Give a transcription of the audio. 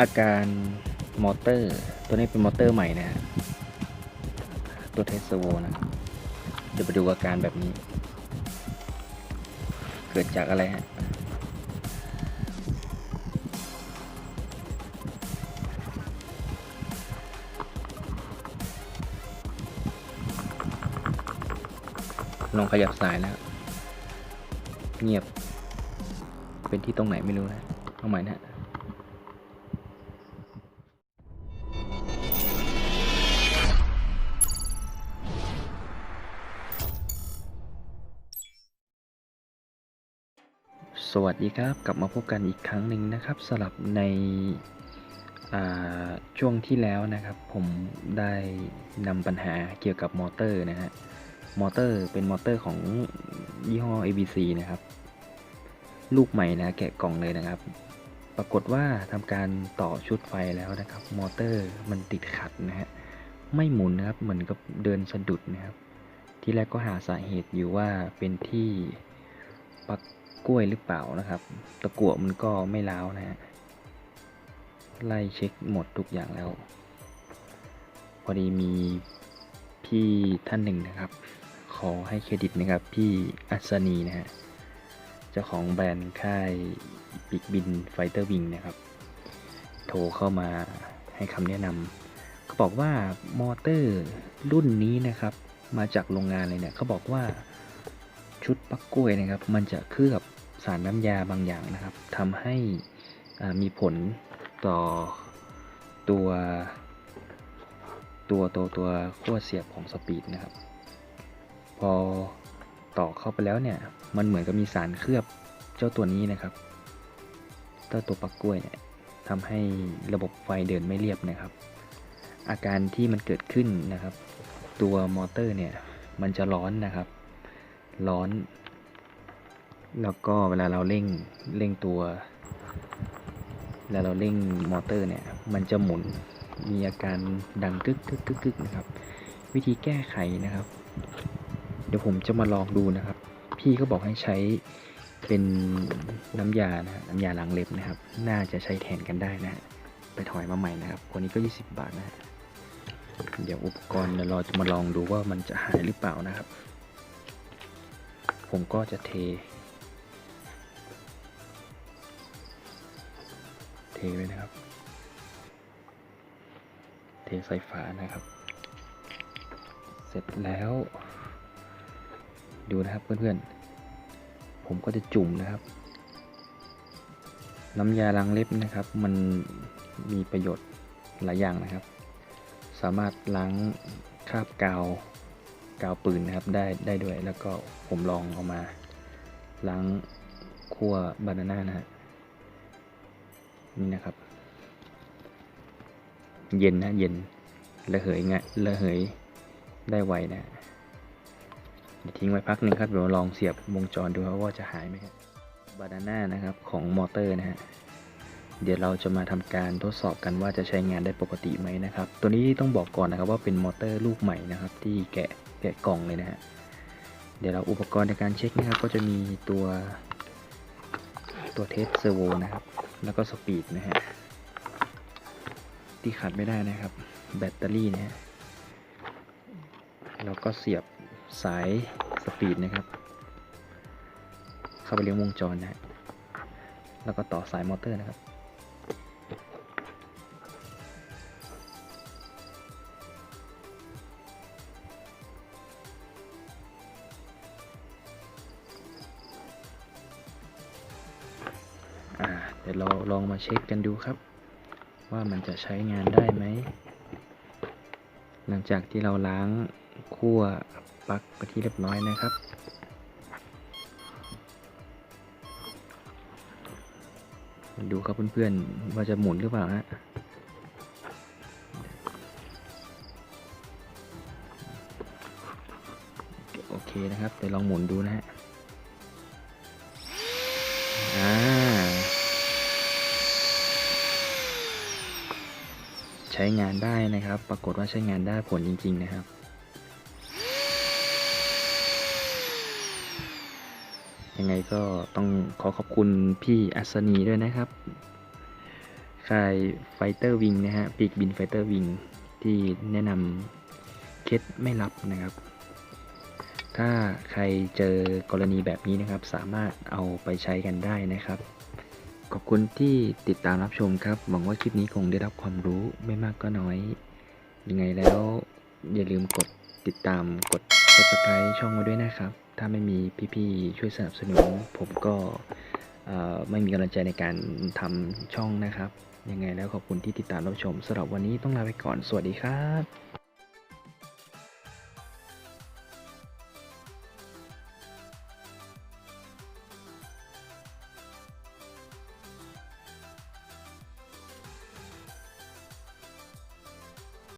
อาการมอเตอร์ ตัวนี้เป็นมอเตอร์ใหม่นะฮะตัวเทสโวนะ เดี๋ยวไปดูอาการแบบนี้ เกิดจากอะไรฮะลองขยับสายนะครับเงียบ เป็นที่ตรงไหนไม่รู้นะ เอาใหม่นะ วัสดีครับ กลับมาพบกันอีกครั้งหนึ่งนะครับสำหรับในช่วงที่แล้วนะครับ ผมได้นำปัญหาเกี่ยวกับมอเตอร์นะฮะมอเตอร์เป็นมอเตอร์ของยี่ห้อ ABC นะครับ ลูกใหม่นะแกะกล่องเลยนะครับ ปรากฏว่าทำการต่อชุดไฟแล้วนะครับ มอเตอร์มันติดขัดนะฮะไม่หมุนนะครับเหมือนกับเดินสะดุดนะครับ ที่แรกก็หาสาเหตุอยู่ว่าเป็นที่ปลั๊ก กล้วยหรือเปล่านะครับ ตะกั่วมันก็ไม่ล้าวนะฮะไล่เช็คหมดทุกอย่างแล้ว พอดีมีพี่ท่านหนึ่งนะครับ ขอให้เครดิตนะครับ พี่อัศนีนะฮะเจ้าของแบรนด์ค่ายปิกบินไฟเตอร์วิงนะครับ โทรเข้ามาให้คำแนะนำเขาบอกว่ามอเตอร์รุ่นนี้นะครับ มาจากโรงงานเลยเนี่ยเขาบอกว่าชุดปักกล้วยนะครับ มันจะเคลือบ สารน้ำยาบางอย่างนะครับทำให้มีผลต่อตัวตัวตัวตัวขั้วเสียบของสปีดนะครับ พอต่อเข้าไปแล้วเนี่ย มันเหมือนกับมีสารเคลือบเจ้าตัวนี้นะครับเจ้าตัวปลักกล้วยเนี่ยทำให้ระบบไฟเดินไม่เรียบนะครับ อาการที่มันเกิดขึ้นนะครับ ตัวมอเตอร์เนี่ยมันจะร้อนนะครับ ร้อน แล้วก็เวลาเราเร่งเร่งตัวเวลาเราเร่งมอเตอร์เนี่ย มันจะหมุนมีอาการดังกึกกึกกึกกึกนะครับ วิธีแก้ไขนะครับ เดี๋ยวผมจะมาลองดูนะครับ พี่ก็บอกให้ใช้เป็นน้ำยานะน้ำยาล้างเล็บนะครับ น่าจะใช้แทนกันได้นะฮะไปถอยมาใหม่นะครับคนนี้ก็ 20 บาทนะฮะเดี๋ยวอุปกรณ์เดี๋ยวเราจะมาลองดูว่ามันจะหายหรือเปล่านะครับ ผมก็จะเท ไว้นะครับ เทใส่ฝานะครับ เสร็จแล้ว ดูนะครับเพื่อนๆ ผมก็จะจุ่มนะครับ น้ำยาล้างเล็บนะครับ มันมีประโยชน์หลายอย่างนะครับ สามารถล้างคราบกาวกาวปืนนะครับได้ได้ด้วยแล้วก็ผมลองเอามาล้างขั้วบานาน่านะฮะ นี่นะครับ เย็นนะเย็นระเหยงะระเหยได้ไวนะเดี๋ยวทิ้งไว้พักหนึ่งครับเดี๋ยวลองเสียบวงจรดูครับว่าจะหายไหมครับบานาน่านะครับของมอเตอร์นะฮะเดี๋ยวเราจะมาทำการทดสอบกันว่าจะใช้งานได้ปกติไหมนะครับ ตัวนี้ต้องบอกก่อนนะครับว่าเป็นมอเตอร์ลูกใหม่นะครับ ที่แกะแกะกล่องเลยนะฮะเดี๋ยวเราอุปกรณ์ในการเช็คนะครับก็จะมีตัวตัวเทสเซอร์โวนะครับ แล้วก็สปีดนะฮะ ที่ขาดไม่ได้นะครับ แบตเตอรี่นะฮะแล้วก็เสียบสายสปีดนะครับ เข้าไปเลี้ยงวงจรนะฮะแล้วก็ต่อสายมอเตอร์นะครับ ดี๋ยวเราลองมาเช็คกันดูครับ ว่ามันจะใช้งานได้ไหม หลังจากที่เราล้างคั่วปลั๊กไปที่เรียบร้อยนะครับ ดูครับเพื่อนๆว่าจะหมุนหรือเปล่าฮะโอเคนะครับเดี๋ยวลองหมุนดูนะฮะ ใช้งานได้นะครับ ปรากฏว่าใช้งานได้ผลจริง ๆ นะครับ ยังไงก็ต้องขอขอบคุณพี่อัศนีด้วยนะครับค่ายไฟเตอร์วิงนะฮะปีกบินไฟเตอร์วิงที่แนะนำเคสไม่รับนะครับ ถ้าใครเจอกรณีแบบนี้นะครับ สามารถเอาไปใช้กันได้นะครับ ขอบคุณที่ติดตามรับชมครับ หวังว่าคลิปนี้คงได้รับความรู้ไม่มากก็น้อย ยังไงแล้วอย่าลืมกดติดตามกด subscribe ช่องมาด้วยนะครับ ถ้าไม่มีพี่ๆช่วยสนับสนุน ผมก็ไม่มีกำลังใจในการทำช่องนะครับ ยังไงแล้วขอบคุณที่ติดตามรับชมสำหรับวันนี้ต้องลาไปก่อน สวัสดีครับ